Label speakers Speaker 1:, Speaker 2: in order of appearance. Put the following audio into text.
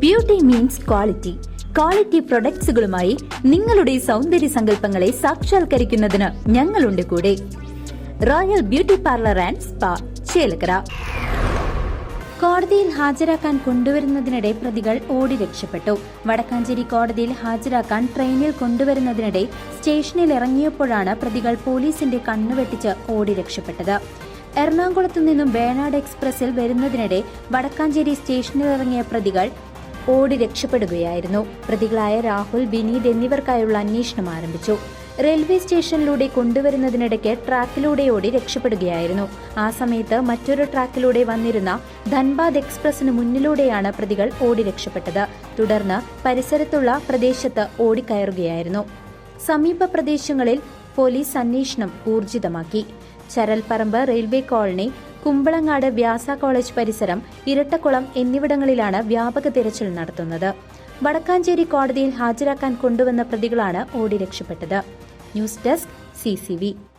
Speaker 1: Beauty means quality quality പ്രൊഡക്ട്സുകളുമായി നിങ്ങളുടെ സൗന്ദര്യ സങ്കല്പങ്ങളെ സാക്ഷാത്കരിക്കുന്നതിന് ഞങ്ങളുണ്ട് കൂടെ. Royal beauty parlour and spa Chelakkara. കോടതിയിൽ ഹാജരാക്കാൻ കൊണ്ടുവരുന്നതിനിടെ പ്രതികൾ ഓടി രക്ഷപ്പെട്ടു. വടക്കാഞ്ചേരി കോടതിയിൽ ഹാജരാക്കാൻ ട്രെയിനിൽ കൊണ്ടുവരുന്നതിനിടെ സ്റ്റേഷനിൽ ഇറങ്ങിയപ്പോഴാണ് പ്രതികൾ പോലീസിന്റെ കണ്ണുവെട്ടിച്ച് ഓടി രക്ഷപ്പെട്ടത്. എറണാകുളത്തു നിന്നും വേണാട് എക്സ്പ്രസിൽ വരുന്നതിനിടെ വടക്കാഞ്ചേരി സ്റ്റേഷനിൽ ഇറങ്ങിയ പ്രതികൾ ഓടി രക്ഷപ്പെടുകയായിരുന്നു. പ്രതികളായ രാഹുൽ വിനീത് എന്നിവർക്കായുള്ള അന്വേഷണം ആരംഭിച്ചു. റെയിൽവേ സ്റ്റേഷനിലൂടെ കൊണ്ടുവരുന്നതിനിടയ്ക്ക് ട്രാക്കിലൂടെ ഓടി രക്ഷപ്പെടുകയായിരുന്നു. ആ സമയത്ത് മറ്റൊരു ട്രാക്കിലൂടെ വന്നിരുന്ന ധൻബാദ് എക്സ്പ്രസിന് മുന്നിലൂടെയാണ് പ്രതികൾ ഓടി രക്ഷപ്പെട്ടത്. തുടർന്ന് പരിസരത്തുള്ള പ്രദേശത്ത് ഓടിക്കയറുകയായിരുന്നു. സമീപ പ്രദേശങ്ങളിൽ പോലീസ് അന്വേഷണം ഊർജിതമാക്കി. Charalparamba railway colony Kumbalangad Vyasa college പരിസരം ഇരട്ടക്കുളം എന്നിവിടങ്ങളിലാണ് വ്യാപക തിരച്ചിൽ നടത്തുന്നത്. വടക്കാഞ്ചേരി കോടതിയിൽ ഹാജരാക്കാൻ കൊണ്ടുവന്ന പ്രതികളാണ് ഓടി രക്ഷപ്പെട്ടത്. News desk C